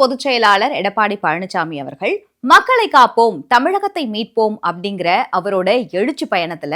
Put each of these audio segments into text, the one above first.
பொதுச் செயலாளர் எடப்பாடி பழனிசாமி அவர்கள் மக்களை காப்போம் தமிழகத்தை மீட்போம் அப்படிங்கிற அவரோட எழுச்சி பயணத்துல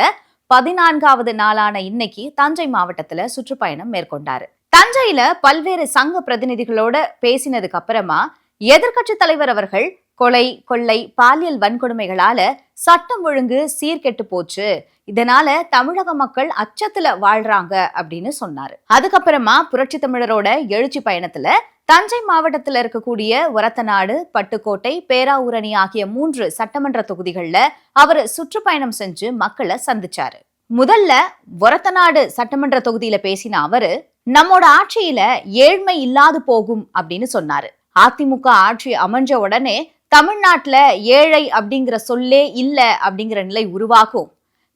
பதினான்காவது நாளான இன்னைக்கு தஞ்சை மாவட்டத்துல சுற்றுப்பயணம் மேற்கொண்டாரு. தஞ்சையில பல்வேறு சங்க பிரதிநிதிகளோட பேசினதுக்கு அப்புறமா எதிர்க்கட்சி தலைவர் அவர்கள் கொலை கொள்ளை பாலியல் வன்கொடுமைகளால சட்டம் ஒழுங்கு சீர்கெட்டு போச்சு. இதனால தமிழக மக்கள் அச்சத்துல வாழ்றாங்க அப்படின்னு சொன்னாரு. அதுக்கப்புறமா புரட்சி தமிழரோட எழுச்சி பயணத்துல தஞ்சை மாவட்டத்துல இருக்கக்கூடிய ஒரத்தநாடு பட்டுக்கோட்டை பேராவூரணி ஆகிய மூன்று சட்டமன்ற தொகுதிகள்ல அவர் சுற்றுப்பயணம் செஞ்சு மக்களை சந்திச்சாரு. முதல்ல ஒரத்தநாடு சட்டமன்ற தொகுதியில பேசின அவரு நம்மோட ஆட்சியில ஏழ்மை இல்லாது போகும் அப்படின்னு சொன்னாரு. அதிமுக ஆட்சி அமைஞ்ச உடனே தமிழ்நாட்டுல ஏழை அப்படிங்கிற சொல்லே இல்ல அப்படிங்கிற நிலை உருவாகும்.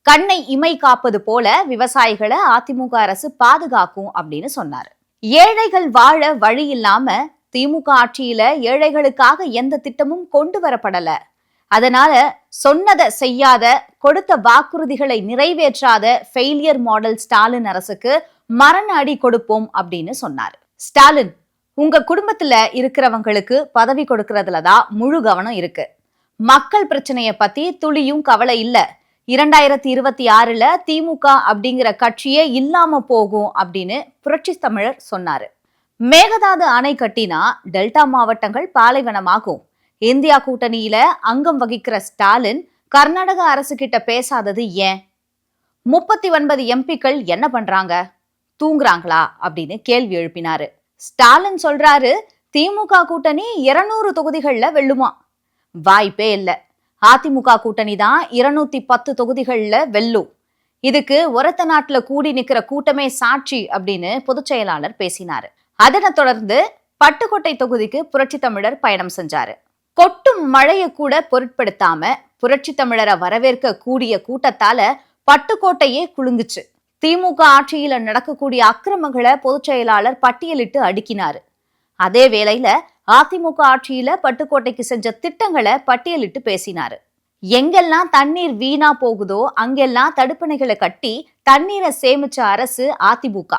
கண்ணை இமை காப்பது போல விவசாயிகளை அதிமுக அரசு பாதுகாக்கும் அப்படின்னு சொன்னாரு. ஏழைகள் வாழ வழி இல்லாம திமுக ஆட்சியில ஏழைகளுக்காக எந்த திட்டமும் கொண்டு வரப்படல. அதனால சொன்னதை செய்யாத கொடுத்த வாக்குறுதிகளை நிறைவேற்றாத ஃபெயிலியர் மாடல் ஸ்டாலின் அரசுக்கு மரண அடி கொடுப்போம் அப்படின்னு சொன்னார். ஸ்டாலின் உங்க குடும்பத்துல இருக்கிறவங்களுக்கு பதவி கொடுக்கறதுல தான் முழு கவனம் இருக்கு. மக்கள் பிரச்சனைய பத்தி துளியும் கவலை இல்ல. இரண்டாயிரத்தி இருபத்தி ஆறுல திமுக அப்படிங்கிற கட்சியே இல்லாம போகும் அப்படின்னு புரட்சி தமிழர் சொன்னாரு. மேகதாது அணை கட்டினா டெல்டா மாவட்டங்கள் பாலைவனமாகும். இந்தியா கூட்டணியில அங்கம் வகிக்கிற ஸ்டாலின் கர்நாடக அரசு கிட்ட பேசாதது ஏன்? முப்பத்தி ஒன்பது எம்பிக்கள் என்ன பண்றாங்க? தூங்குறாங்களா? அப்படின்னு கேள்வி எழுப்பினாரு. ஸ்டாலின் சொல்றாரு திமுக கூட்டணி இருநூறு தொகுதிகளில் வெல்லுமா? வாய்ப்பே இல்லை. அதிமுக கூட்டணி தான் இருநூத்தி பத்து தொகுதிகள்ல வெல்லும். இதுக்கு ஒரத்த நாட்டுல கூடி நிக்கிற கூட்டமே சாட்சி அப்படின்னு பொதுச் செயலாளர் பேசினாரு. அதனைத் தொடர்ந்து பட்டுக்கோட்டை தொகுதிக்கு புரட்சி தமிழர் பயணம் செஞ்சாரு. கொட்டும் மழையை கூட பொருட்படுத்தாம புரட்சி தமிழரை வரவேற்க கூடிய கூட்டத்தால பட்டுக்கோட்டையே குலுங்குச்சு. திமுக ஆட்சியில நடக்கக்கூடிய அக்கிரமங்களை பொதுச் செயலாளர் பட்டியலிட்டு அடுக்கினாரு. அதே வேளையில அதிமுக ஆட்சியில பட்டுக்கோட்டைக்கு செஞ்ச திட்டங்களை பட்டியலிட்டு பேசினாரு. எங்கெல்லாம் தண்ணீர் வீணா போகுதோ அங்கெல்லாம் தடுப்பணைகளை கட்டி தண்ணீரை சேமிச்ச அரசு அதிமுக.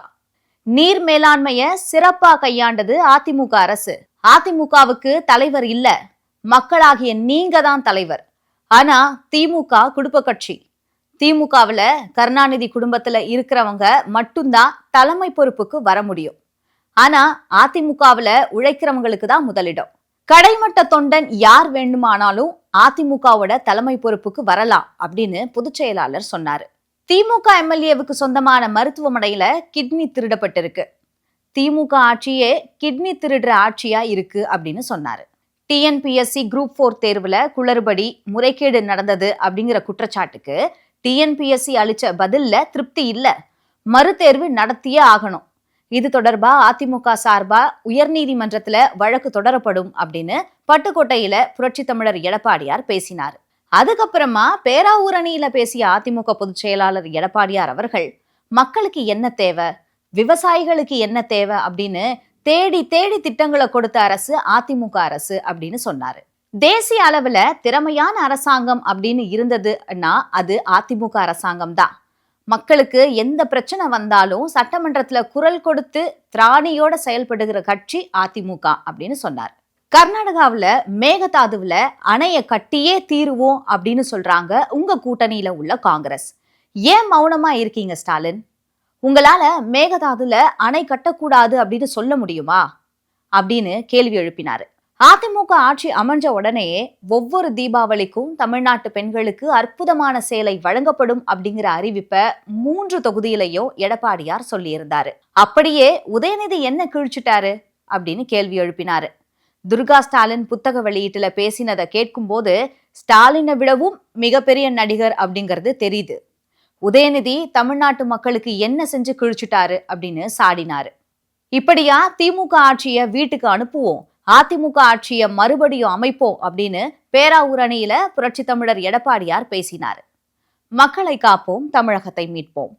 நீர் மேலாண்மைய சிறப்பா கையாண்டது அதிமுக அரசு. அதிமுகவுக்கு தலைவர் இல்ல. மக்களாகிய நீங்க தான் தலைவர். ஆனா திமுக குடும்ப கட்சி. திமுகவுல கருணாநிதி குடும்பத்துல இருக்கிறவங்க மட்டும்தான் தலைமை பொறுப்புக்கு வர முடியும். ஆனா அதிமுகவுல உழைக்கிறவங்களுக்கு தான் முதலிடம். கடைமட்ட தொண்டன் யார் வேண்டுமானாலும் அதிமுகவோட தலைமை பொறுப்புக்கு வரலாம் அப்படின்னு பொதுச் செயலாளர் சொன்னாரு. திமுக எம்எல்ஏவுக்கு சொந்தமான மருத்துவமனையில கிட்னி திருடப்பட்டிருக்கு. திமுக ஆட்சியே கிட்னி திருடுற ஆட்சியா இருக்கு அப்படின்னு சொன்னாரு. டிஎன்பிஎஸ்சி குரூப் ஃபோர் தேர்வுல குளறுபடி முறைகேடு நடந்தது அப்படிங்கிற குற்றச்சாட்டுக்கு டிஎன்பிஎஸ்சி அளிச்ச பதில்ல திருப்தி இல்ல. மறுதேர்வு நடத்தியே ஆகணும். இது தொடர்பா அதிமுக சார்பா உயர்நீதிமன்றத்துல வழக்கு தொடரப்படும் அப்படின்னு பட்டுக்கோட்டையில புரட்சி தமிழர் எடப்பாடியார் பேசினார். அதுக்கப்புறமா பேராவூரணியில பேசிய அதிமுக பொதுச் செயலாளர் எடப்பாடியார் அவர்கள் மக்களுக்கு என்ன தேவை? விவசாயிகளுக்கு என்ன தேவை? அப்படின்னு தேடி தேடி திட்டங்களை கொடுத்த அரசு அதிமுக அரசு அப்படின்னு சொன்னாரு. தேசிய அளவுல திறமையான அரசாங்கம் அப்படின்னு இருந்ததுன்னா அது அதிமுக அரசாங்கம் தான். மக்களுக்கு எந்த பிரச்சனை வந்தாலும் சட்டமன்றத்துல குரல் கொடுத்து திராணியோட செயல்படுகிற கட்சி அதிமுக அப்படின்னு சொன்னார். கர்நாடகாவுல மேகதாதுவுல அணையை கட்டியே தீருவோம் அப்படின்னு சொல்றாங்க உங்க கூட்டணியில உள்ள காங்கிரஸ். ஏன் மௌனமா இருக்கீங்க ஸ்டாலின்? உங்களால மேகதாதுல அணை கட்டக்கூடாது அப்படின்னு சொல்ல முடியுமா? அப்படின்னு கேள்வி எழுப்பினாரு. அதிமுக ஆட்சி அமைஞ்ச உடனேயே ஒவ்வொரு தீபாவளிக்கும் தமிழ்நாட்டு பெண்களுக்கு அற்புதமான சேலை வழங்கப்படும் அப்படிங்கிற அறிவிப்பை மூன்று தொகுதியிலையும் எடப்பாடியார் சொல்லியிருந்தாரு. அப்படியே உதயநிதி என்ன கிழிச்சிட்டாரு அப்படின்னு கேள்வி எழுப்பினாரு. துர்கா ஸ்டாலின் புத்தக வெளியீட்டுல பேசினதை கேட்கும்போது ஸ்டாலினை விடவும் மிகப்பெரிய நடிகர் அப்படிங்கிறது தெரியுது. உதயநிதி தமிழ்நாட்டு மக்களுக்கு என்ன செஞ்சு கிழிச்சிட்டாரு அப்படின்னு சாடினாரு. இப்படியா திமுக ஆட்சியை வீட்டுக்கு அனுப்புவோம் அதிமுக ஆட்சியை மறுபடியும் அமைப்போம் அப்படின்னு பேராவூரணியில புரட்சி தமிழர் எடப்பாடியார் பேசினார். மக்களை காப்போம் தமிழகத்தை மீட்போம்.